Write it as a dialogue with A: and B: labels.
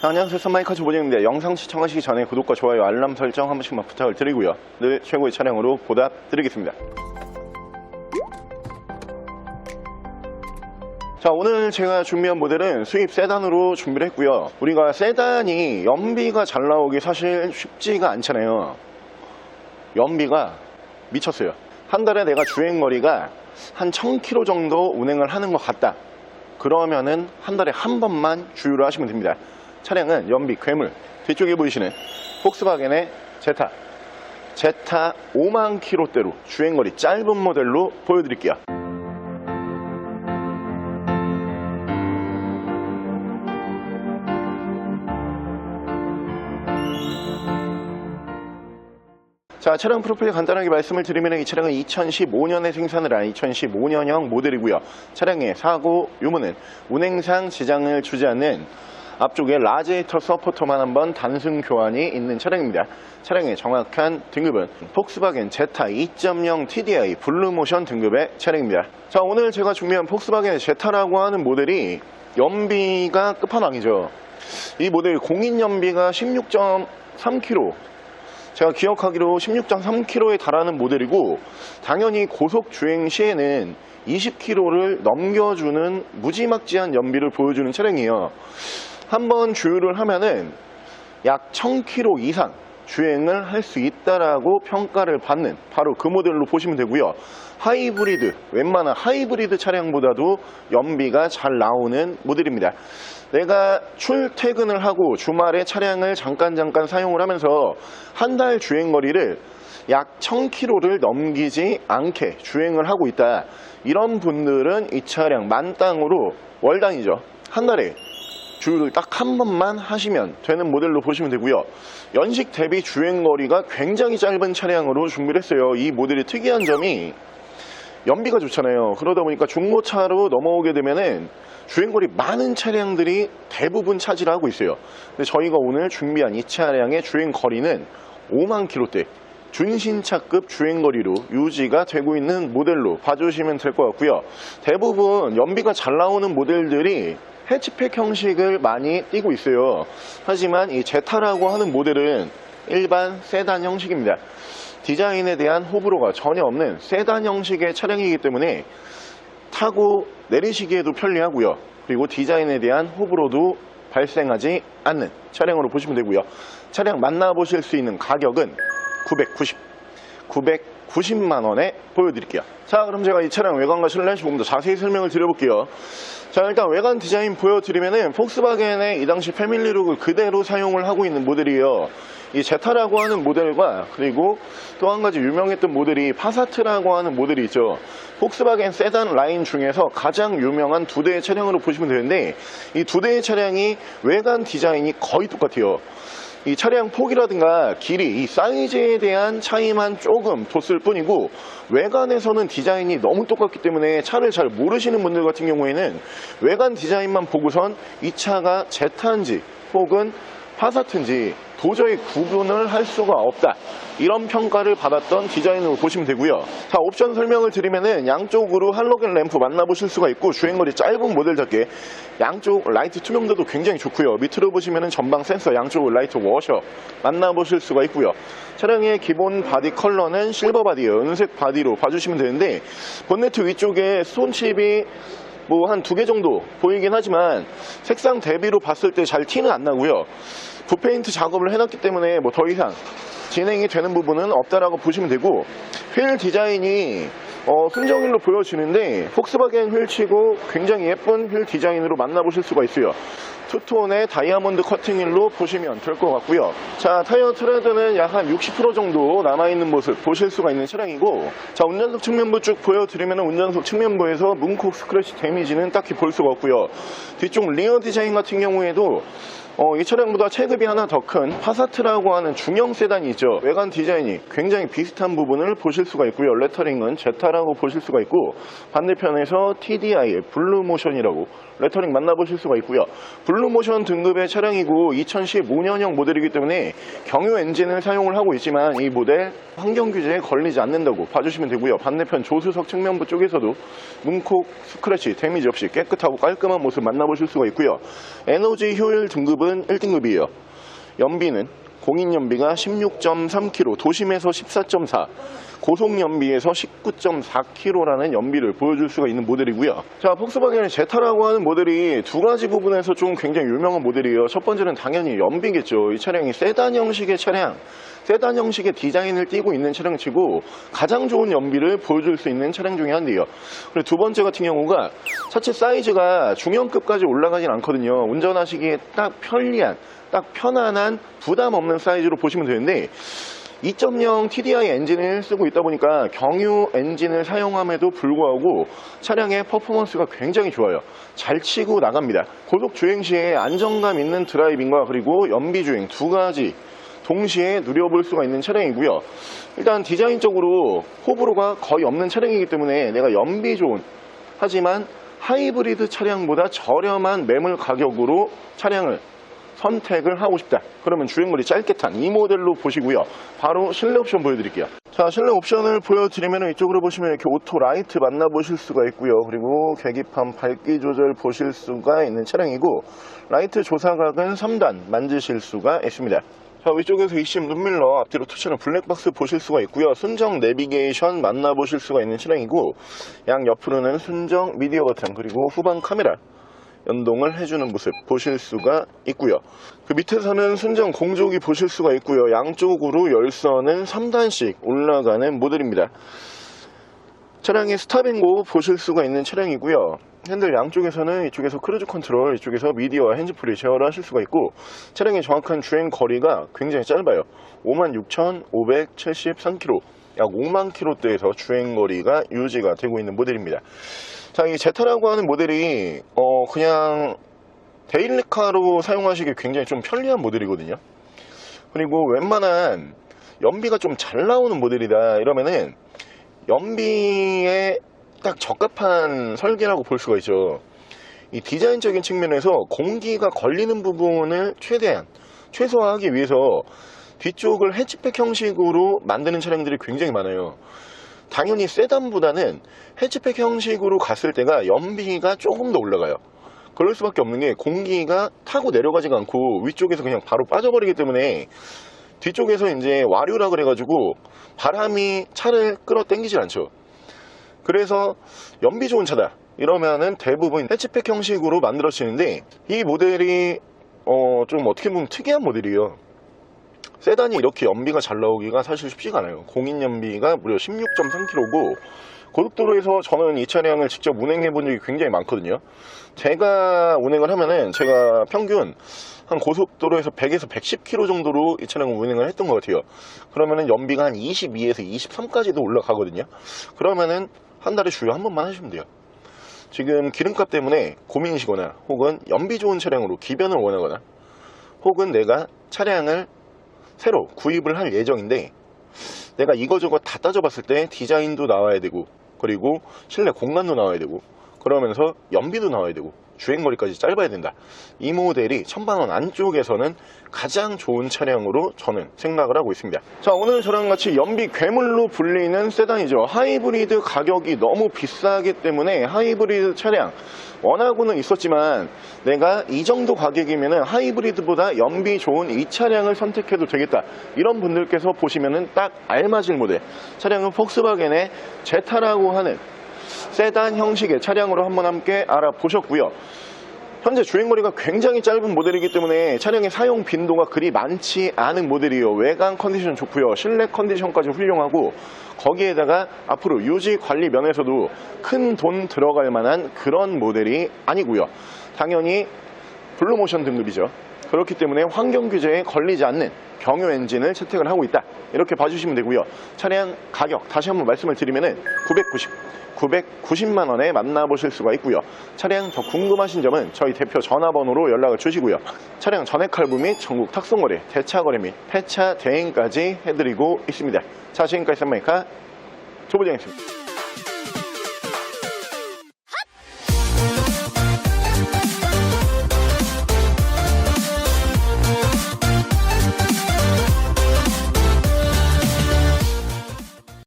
A: 안녕하세요. 선마이커즈 보정입니다. 영상 시청하시기 전에 구독과 좋아요 알람 설정 한 번씩만 부탁을 드리고요. 늘 최고의 차량으로 보답드리겠습니다. 자 오늘 제가 준비한 모델은 수입 세단으로 준비를 했고요. 우리가 세단이 연비가 잘 나오기 사실 쉽지가 않잖아요. 연비가 미쳤어요. 한 달에 내가 주행거리가 한 1000km 정도 운행을 하는 것 같다. 그러면은 한 달에 한 번만 주유를 하시면 됩니다 차량은 연비 괴물. 뒤쪽에 보이시는 폭스바겐의 제타. 제타 5만 킬로대로 주행거리 짧은 모델로 보여드릴게요. 자, 차량 프로필 간단하게 말씀을 드리면 이 차량은 2015년에 생산을 한 2015년형 모델이고요. 차량의 사고 유무는 운행상 지장을 주지 않는 앞쪽에 라지에이터 서포터만 한번 단순 교환이 있는 차량입니다. 차량의 정확한 등급은 폭스바겐 제타 2.0 TDI 블루모션 등급의 차량입니다. 자, 오늘 제가 준비한 폭스바겐 제타라고 하는 모델이 연비가 끝판왕이죠. 이 모델 공인 연비가 16.3km 제가 기억하기로 16.3km에 달하는 모델이고 당연히 고속 주행 시에는 20km를 넘겨주는 무지막지한 연비를 보여주는 차량이에요. 한 번 주유를 하면은 약 1000km 이상 주행을 할 수 있다라고 평가를 받는 바로 그 모델로 보시면 되고요. 하이브리드, 웬만한 하이브리드 차량보다도 연비가 잘 나오는 모델입니다. 내가 출퇴근을 하고 주말에 차량을 잠깐 잠깐 사용을 하면서 한 달 주행 거리를 약 1000km를 넘기지 않게 주행을 하고 있다. 이런 분들은 이 차량 만땅으로 월당이죠. 한 달에 주유를 딱 한 번만 하시면 되는 모델로 보시면 되고요. 연식 대비 주행 거리가 굉장히 짧은 차량으로 준비를 했어요. 이 모델이 특이한 점이 연비가 좋잖아요. 그러다 보니까 중고차로 넘어오게 되면은 주행거리 많은 차량들이 대부분 차지를 하고 있어요. 근데 저희가 오늘 준비한 이 차량의 주행거리는 5만 킬로대 준신차급 주행거리로 유지가 되고 있는 모델로 봐주시면 될 것 같고요. 대부분 연비가 잘 나오는 모델들이 해치팩 형식을 많이 띄고 있어요. 하지만 이 제타라고 하는 모델은 일반 세단 형식입니다. 디자인에 대한 호불호가 전혀 없는 세단 형식의 차량이기 때문에 타고 내리시기에도 편리하고요. 그리고 디자인에 대한 호불호도 발생하지 않는 차량으로 보시면 되고요. 차량 만나보실 수 있는 가격은 990, 990만 원에 보여드릴게요. 자, 그럼 제가 이 차량 외관과 실내 조금 더 자세히 설명을 드려볼게요. 자, 일단 외관 디자인 보여드리면은 폭스바겐의 이 당시 패밀리룩을 그대로 사용을 하고 있는 모델이에요. 이 제타라고 하는 모델과 그리고 또 한 가지 유명했던 모델이 파사트라고 하는 모델이 있죠. 폭스바겐 세단 라인 중에서 가장 유명한 두 대의 차량으로 보시면 되는데 이 두 대의 차량이 외관 디자인이 거의 똑같아요. 이 차량 폭이라든가 길이, 이 사이즈에 대한 차이만 조금 뒀을 뿐이고 외관에서는 디자인이 너무 똑같기 때문에 차를 잘 모르시는 분들 같은 경우에는 외관 디자인만 보고선 이 차가 제타인지 혹은 파사트인지 도저히 구분을 할 수가 없다. 이런 평가를 받았던 디자인으로 보시면 되고요. 자, 옵션 설명을 드리면은 양쪽으로 할로겐 램프 만나보실 수가 있고 주행거리 짧은 모델답게 양쪽 라이트 투명도도 굉장히 좋고요. 밑으로 보시면은 전방 센서 양쪽 라이트 워셔 만나보실 수가 있고요. 차량의 기본 바디 컬러는 실버 바디예요. 은색 바디로 봐주시면 되는데 본네트 위쪽에 스톤칩이 뭐 한 두 개 정도 보이긴 하지만 색상 대비로 봤을 때 잘 티는 안 나고요. 붓페인트 작업을 해놨기 때문에 뭐 더 이상 진행이 되는 부분은 없다라고 보시면 되고 휠 디자인이 어, 순정휠로 보여지는데 폭스바겐 휠치고 굉장히 예쁜 휠 디자인으로 만나보실 수가 있어요. 투톤의 다이아몬드 커팅휠로 보시면 될 것 같고요. 자 타이어 트레드는 약 한 60% 정도 남아있는 모습 보실 수가 있는 차량이고 자 운전석 측면부 쭉 보여드리면 운전석 측면부에서 문콕 스크래치 데미지는 딱히 볼 수가 없고요. 뒤쪽 리어 디자인 같은 경우에도 어, 이 차량보다 체급이 하나 더 큰 파사트라고 하는 중형 세단이 있죠. 외관 디자인이 굉장히 비슷한 부분을 보실 수가 있고요. 레터링은 제타라고 보실 수가 있고 반대편에서 TDI의 블루모션이라고 레터링 만나보실 수가 있고요. 블루모션 등급의 차량이고 2015년형 모델이기 때문에 경유 엔진을 사용을 하고 있지만 이 모델 환경 규제에 걸리지 않는다고 봐주시면 되고요. 반대편 조수석 측면부 쪽에서도 문콕 스크래치 데미지 없이 깨끗하고 깔끔한 모습 만나보실 수가 있고요. 에너지 효율 등급은 등급은 1등급이에요. 연비는 공인 연비가 16.3km, 도심에서 14.4, 고속 연비에서 19.4km라는 연비를 보여줄 수가 있는 모델이고요. 자, 폭스바겐의 제타라고 하는 모델이 두 가지 부분에서 좀 굉장히 유명한 모델이에요. 첫 번째는 당연히 연비겠죠. 이 차량이 세단 형식의 차량, 세단 형식의 디자인을 띠고 있는 차량치고 가장 좋은 연비를 보여줄 수 있는 차량 중에 한대요. 그리고 두 번째 같은 경우가 차체 사이즈가 중형급까지 올라가진 않거든요. 운전하시기에 딱 편리한, 딱 편안한 부담 없는 사이즈로 보시면 되는데 2.0 TDI 엔진을 쓰고 있다 보니까 경유 엔진을 사용함에도 불구하고 차량의 퍼포먼스가 굉장히 좋아요. 잘 치고 나갑니다. 고속 주행 시에 안정감 있는 드라이빙과 그리고 연비 주행 두 가지 동시에 누려볼 수가 있는 차량이고요. 일단 디자인적으로 호불호가 거의 없는 차량이기 때문에 내가 연비 좋은 하지만 하이브리드 차량보다 저렴한 매물 가격으로 차량을 선택을 하고 싶다. 그러면 주행거리 짧게 탄 이 모델로 보시고요. 바로 실내 옵션 보여드릴게요. 자, 실내 옵션을 보여드리면 이쪽으로 보시면 이렇게 오토 라이트 만나보실 수가 있고요. 그리고 계기판 밝기 조절 보실 수가 있는 차량이고 라이트 조사각은 3단 만지실 수가 있습니다. 자, 위쪽에서 20 눈밀러 앞뒤로 터치는 블랙박스 보실 수가 있고요. 순정 내비게이션 만나보실 수가 있는 차량이고 양 옆으로는 순정 미디어 버튼 그리고 후방 카메라 연동을 해주는 모습 보실 수가 있고요. 그 밑에서는 순정 공조기 보실 수가 있고요. 양쪽으로 열선은 3단씩 올라가는 모델입니다. 차량의 스탑앤고 보실 수가 있는 차량이고요. 핸들 양쪽에서는 이쪽에서 크루즈 컨트롤, 이쪽에서 미디어와 핸즈프리 제어를 하실 수가 있고 차량의 정확한 주행 거리가 굉장히 짧아요. 56,573km, 약 5만 km대에서 주행 거리가 유지가 되고 있는 모델입니다. 자, 이 제타라고 하는 모델이 어 그냥 데일리카로 사용하시기 굉장히 좀 편리한 모델이거든요. 그리고 웬만한 연비가 좀 잘 나오는 모델이다 이러면은 연비에 딱 적합한 설계라고 볼 수가 있죠. 이 디자인적인 측면에서 공기가 걸리는 부분을 최대한 최소화하기 위해서 뒤쪽을 해치백 형식으로 만드는 차량들이 굉장히 많아요. 당연히 세단보다는 해치백 형식으로 갔을 때가 연비가 조금 더 올라가요. 그럴 수밖에 없는 게 공기가 타고 내려가지가 않고 위쪽에서 그냥 바로 빠져버리기 때문에 뒤쪽에서 이제 와류라 그래가지고 바람이 차를 끌어 당기질 않죠. 그래서 연비 좋은 차다 이러면은 대부분 해치백 형식으로 만들어지는데 이 모델이 어 좀 어떻게 보면 특이한 모델이에요. 세단이 이렇게 연비가 잘 나오기가 사실 쉽지가 않아요. 공인 연비가 무려 16.3km고 고속도로에서 저는 이 차량을 직접 운행해 본 적이 굉장히 많거든요. 제가 운행을 하면은 제가 평균 한 고속도로에서 100에서 110km 정도로 이 차량을 운행을 했던 것 같아요. 그러면은 연비가 한 22에서 23까지도 올라가거든요. 그러면은 한 달에 주유 한 번만 하시면 돼요. 지금 기름값 때문에 고민이시거나 혹은 연비 좋은 차량으로 기변을 원하거나 혹은 내가 차량을 새로 구입을 할 예정인데 내가 이거저거 다 따져봤을 때 디자인도 나와야 되고 그리고 실내 공간도 나와야 되고 그러면서 연비도 나와야 되고 주행거리까지 짧아야 된다. 이 모델이 천만원 안쪽에서는 가장 좋은 차량으로 저는 생각을 하고 있습니다. 자, 오늘 저랑 같이 연비 괴물로 불리는 세단이죠. 하이브리드 가격이 너무 비싸기 때문에 하이브리드 차량 원하고는 있었지만 내가 이 정도 가격이면 하이브리드보다 연비 좋은 이 차량을 선택해도 되겠다. 이런 분들께서 보시면은 딱 알맞을 모델. 차량은 폭스바겐의 제타라고 하는 세단 형식의 차량으로 한번 함께 알아보셨고요. 현재 주행거리가 굉장히 짧은 모델이기 때문에 차량의 사용 빈도가 그리 많지 않은 모델이에요. 외관 컨디션 좋고요. 실내 컨디션까지 훌륭하고 거기에다가 앞으로 유지 관리 면에서도 큰 돈 들어갈 만한 그런 모델이 아니고요. 당연히 블루모션 등급이죠. 그렇기 때문에 환경 규제에 걸리지 않는 경유 엔진을 채택을 하고 있다. 이렇게 봐주시면 되고요. 차량 가격 다시 한번 말씀을 드리면 은 990, 990만 원에 만나보실 수가 있고요. 차량 더 궁금하신 점은 저희 대표 전화번호로 연락을 주시고요. 차량 전액 할부 및 전국 탁송거래, 대차거래 및 폐차 대행까지 해드리고 있습니다. 자, 지금까지 쌈마이카 조부장이었습니다.